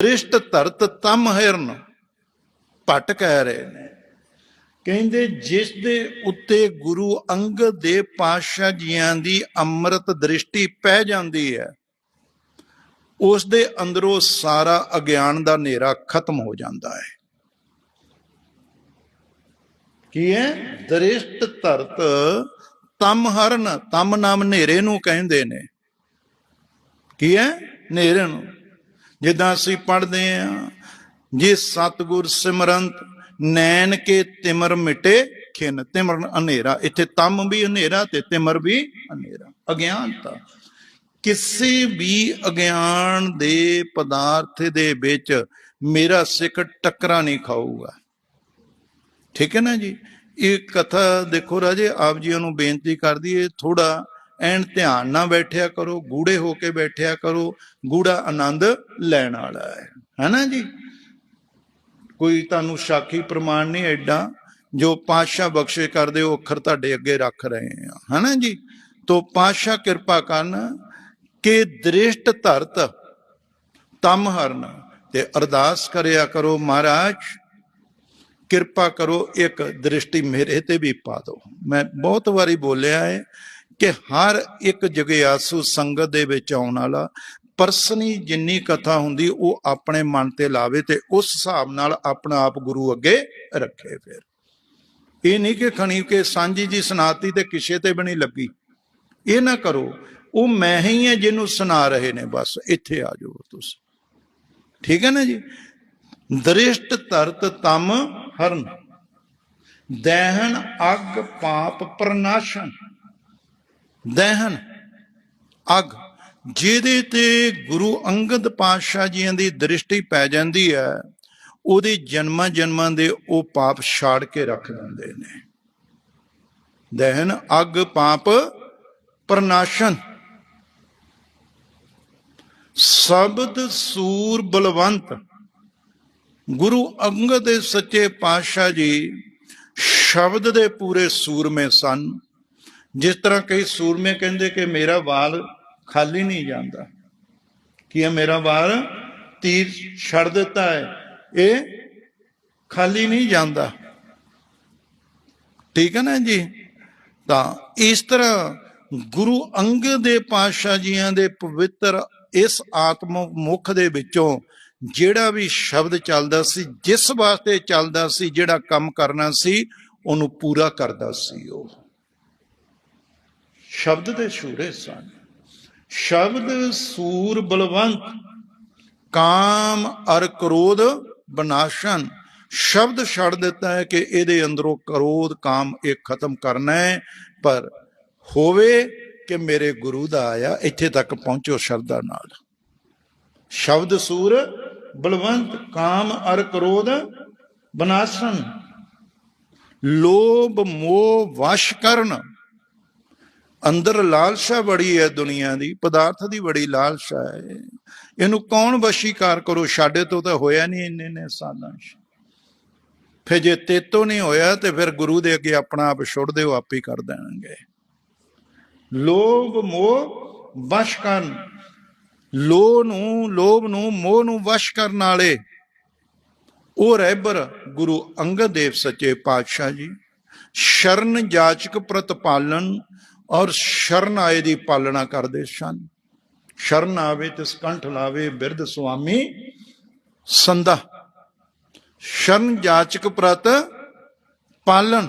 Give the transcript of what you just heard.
ਦ੍ਰਿਸ਼ਟ ਧਰਤ ਤਮ ਹਿਰਨ। ਭੱਟ ਕਹਿ ਰਹੇ ਨੇ। ਕਹਿੰਦੇ, ਜਿਸ ਦੇ ਉੱਤੇ ਗੁਰੂ ਅੰਗਦ ਦੇ ਪਾਤਸ਼ਾਹ ਜੀਆਂ ਦੀ ਅੰਮ੍ਰਿਤ ਦ੍ਰਿਸ਼ਟੀ ਪੈ ਜਾਂਦੀ ਹੈ, ਉਸ ਦੇ ਅੰਦਰੋਂ ਸਾਰਾ ਅਗਿਆਨ ਦਾ ਹਨੇਰਾ ਖਤਮ ਹੋ ਜਾਂਦਾ ਹੈ। ਕੀ ਹੈ? ਦ੍ਰਿਸ਼ਟ ਧਰਤ ਤਮ ਹਰਨ। ਤਮ ਨਾਮ ਹਨੇਰੇ ਨੂੰ ਕਹਿੰਦੇ ਨੇ। ਕੀ ਹੈ? ਹਨੇਰੇ ਨੂੰ। ਜਿੱਦਾਂ ਅਸੀਂ ਪੜ੍ਹਦੇ ਆ ਜੇ ਸਤਗੁਰ ਸਿਮਰੰਤ ਨੈਣ ਕੇ ਤਿਮਰ ਮਿਟੇ ਖਿਨ, ਤਿਮਰ ਹਨੇਰਾ, ਇੱਥੇ ਤਮ ਵੀ ਹਨੇਰਾ ਤੇ ਤਿਮਰ ਵੀ ਹਨੇਰਾ ਅਗਿਆਨਤਾ ਕਿਸੇ ਵੀ ਅਗਿਆਨ ਦੇ ਪਦਾਰਥ ਦੇ ਵਿੱਚ ਮੇਰਾ ਸਿੱਖ ਟੱਕਰਾ ਨਹੀਂ ਖਾਊਗਾ। ਠੀਕ ਹੈ ਨਾ ਜੀ? ਇਹ ਕਥਾ ਦੇਖੋ ਰਾਜੇ, ਆਪ ਜੀ ਨੂੰ ਬੇਨਤੀ ਕਰਦੀ ਏ ਥੋੜਾ ਐਨ ਧਿਆਨ ਨਾਲ ਬੈਠਿਆ ਕਰੋ ਗੂੜੇ ਹੋ ਕੇ ਬੈਠਿਆ ਕਰੋ, ਗੂੜਾ ਆਨੰਦ ਲੈਣ ਵਾਲਾ ਹੈ। ਹੈਨਾ ਜੀ? ਕੋਈ ਤੁਹਾਨੂੰ ਸਾਖੀ ਪ੍ਰਮਾਣ ਨਹੀਂ ਐਡਾ, ਜੋ ਪਾਤਸ਼ਾਹ ਬਖਸ਼ੇ ਕਰਦੇ, ਉਹ ਅੱਖਰ ਤੁਹਾਡੇ ਅੱਗੇ ਰੱਖ ਰਹੇ ਆ। ਹੈਨਾ ਜੀ? ਤੋ ਪਾਤਸ਼ਾਹ ਕਿਰਪਾ ਕਰਨ ਕਿ ਦ੍ਰਿਸ਼ਟ ਧਰਤ ਤਮ ਹਰਨ ਤੇ ਅਰਦਾਸ ਕਰਿਆ ਕਰੋ, ਮਹਾਰਾਜ, ਕਿਰਪਾ ਕਰੋ, ਇੱਕ ਦ੍ਰਿਸ਼ਟੀ ਮੇਰੇ ਤੇ ਵੀ ਪਾ ਦਿਓ। ਮੈਂ ਬਹੁਤ ਵਾਰੀ ਬੋਲਿਆ ਹੈ ਕਿ ਹਰ ਇੱਕ ਜਗਿਆਸੂ ਸੰਗਤ ਦੇ ਵਿੱਚ ਆਉਣ ਵਾਲਾ ਪਰਸਨੀ ਜਿੰਨੀ ਕਥਾ ਹੁੰਦੀ ਉਹ ਆਪਣੇ ਮਨ ਤੇ ਲਾਵੇ ਤੇ ਉਸ ਹਿਸਾਬ ਨਾਲ ਆਪਣਾ ਆਪ ਗੁਰੂ ਅੱਗੇ ਰੱਖੇ ਫਿਰ। ਇਹ ਨਹੀਂ ਕਿ ਖਣੀ ਕੇ ਸਾਂਝੀ ਜੀ ਸੁਣਾਤੀ ਤੇ ਕਿਸੇ ਤੇ ਵੀ ਨਹੀਂ ਲੱਗੀ। ਇਹ ਨਾ ਕਰੋ, ਉਹ ਮੈਂ ਹੀ ਹੈ ਜਿਹਨੂੰ ਸੁਣਾ ਰਹੇ ਨੇ, ਬਸ ਇੱਥੇ ਆ ਜਾਓ ਤੁਸੀਂ। ਠੀਕ ਹੈ ਨਾ ਜੀ? ਦ੍ਰਿਸ਼ਟ ਧਰਤ ਤਮ ਹਰਨ ਦਹਿਣ ਅਗ ਪਾਪ ਪ੍ਰਨਾਸ਼ਨ। ਦਹਿਨ ਅਗ, ਜਿਹਦੇ ਤੇ ਗੁਰੂ ਅੰਗਦ ਪਾਤਸ਼ਾਹ ਜੀਆਂ ਦੀ ਦ੍ਰਿਸ਼ਟੀ ਪੈ ਜਾਂਦੀ ਹੈ, ਉਹਦੇ ਜਨਮਾਂ ਜਨਮਾਂ ਦੇ ਉਹ ਪਾਪ ਛਾੜ ਕੇ ਰੱਖ ਦਿੰਦੇ ਨੇ। ਦਹਿਨ ਅਗ, ਪਾਪ, ਪ੍ਰਨਾਸ਼ਨ। ਸ਼ਬਦ ਸੂਰ ਬਲਵੰਤ। ਗੁਰੂ ਅੰਗਦ ਦੇ ਸੱਚੇ ਪਾਤਸ਼ਾਹ ਜੀ ਸ਼ਬਦ ਦੇ ਪੂਰੇ ਸੂਰਮੇ ਸਨ। ਜਿਸ ਤਰ੍ਹਾਂ ਕਈ ਸੂਰਮੇ ਕਹਿੰਦੇ ਕਿ ਮੇਰਾ ਵਾਲ ਖਾਲੀ ਨਹੀਂ ਜਾਂਦਾ। ਕੀ ਇਹ ਮੇਰਾ ਵਾਲ ਤੀਰ ਛੱਡ ਦਿੱਤਾ ਹੈ? ਇਹ ਖਾਲੀ ਨਹੀਂ ਜਾਂਦਾ। ਠੀਕ ਹੈ ਨਾ ਜੀ? ਤਾਂ ਇਸ ਤਰ੍ਹਾਂ ਗੁਰੂ ਅੰਗਦ ਦੇ ਪਾਤਸ਼ਾਹ ਜੀਆਂ ਦੇ ਪਵਿੱਤਰ ਇਸ ਆਤਮ ਮੁਖ ਦੇ ਵਿੱਚੋਂ ਜਿਹੜਾ ਵੀ ਸ਼ਬਦ ਚੱਲਦਾ ਸੀ, ਜਿਸ ਵਾਸਤੇ ਚੱਲਦਾ ਸੀ, ਜਿਹੜਾ ਕੰਮ ਕਰਨਾ ਸੀ, ਉਹਨੂੰ ਪੂਰਾ ਕਰਦਾ ਸੀ ਉਹ। ਸ਼ਬਦ ਦੇ ਛੂਰੇ ਸਨ। ਸ਼ਬਦ ਸੂਰ ਬਲਵੰਤ, ਕਾਮ ਅਰ ਕ੍ਰੋਧ ਬਨਾਸ਼ਨ। ਸ਼ਬਦ ਛੱਡ ਦਿੱਤਾ ਹੈ ਕਿ ਇਹਦੇ ਅੰਦਰੋਂ ਕ੍ਰੋਧ ਕਾਮ ਇਹ ਖਤਮ ਕਰਨਾ ਹੈ। ਪਰ ਹੋਵੇ ਕਿ ਮੇਰੇ ਗੁਰੂ ਦਾ ਆਇਆ, ਇੱਥੇ ਤੱਕ ਪਹੁੰਚੋ ਸ਼ਰਧਾ ਨਾਲ। ਸ਼ਬਦ ਸੂਰ ਬਲਵੰਤ, ਕਾਮ ਅਰ ਕ੍ਰੋਧ ਬਨਾਸਨ। ਲੋਭ ਮੋਹ ਵਸ਼ ਕਰਨ। ਅੰਦਰ ਲਾਲਸਾ ਬੜੀ ਹੈ ਦੁਨੀਆ ਦੀ, ਪਦਾਰਥ ਦੀ ਬੜੀ ਲਾਲਸਾ ਹੈ। ਇਹਨੂੰ ਕੌਣ ਵਸ਼ੀਕਾਰ ਕਰੋ? ਸਾਡੇ ਤੋਂ ਤਾਂ ਹੋਇਆ ਨਹੀਂ ਇੰਨੇ ਨੇ ਸਾਲਾਂ ਫਿਰ ਜੇ ਤੇਤੋਂ ਨਹੀਂ ਹੋਇਆ ਤੇ ਫਿਰ ਗੁਰੂ ਦੇ ਅੱਗੇ ਆਪਣਾ ਆਪ ਛੁੱਟ ਦਿਓ, ਆਪ ਹੀ ਕਰ ਦੇਣਗੇ। ਲੋਭ ਮੋਹ ਵਸ਼ ਕਰਨ। ਲੋਭ ਨੂੰ ਲੋਭ ਨੂੰ, ਮੋਹ ਨੂੰ ਵਸ਼ ਕਰਨ ਵਾਲੇ। ਉਹ ਰਹਿਬਰ ਗੁਰੂ ਅੰਗਦ ਦੇਵ ਸੱਚੇ ਪਾਤਸ਼ਾਹ ਜੀ। ਸ਼ਰਨ ਜਾਚਕ ਪ੍ਰਤਪਾਲਨ ਔਰ ਸ਼ਰਨ ਆਏ ਦੀ ਪਾਲਣਾ ਕਰਦੇ ਸਨ। ਸ਼ਰਨ ਆਵੇ ਤਿਸ ਕੰਠ ਲਾਵੇ, ਬਿਰਧ ਸੁਆਮੀ ਸੰਦਾ ਸ਼ਰਨ ਜਾਚਕ ਪ੍ਰਤ ਪਾਲਣ।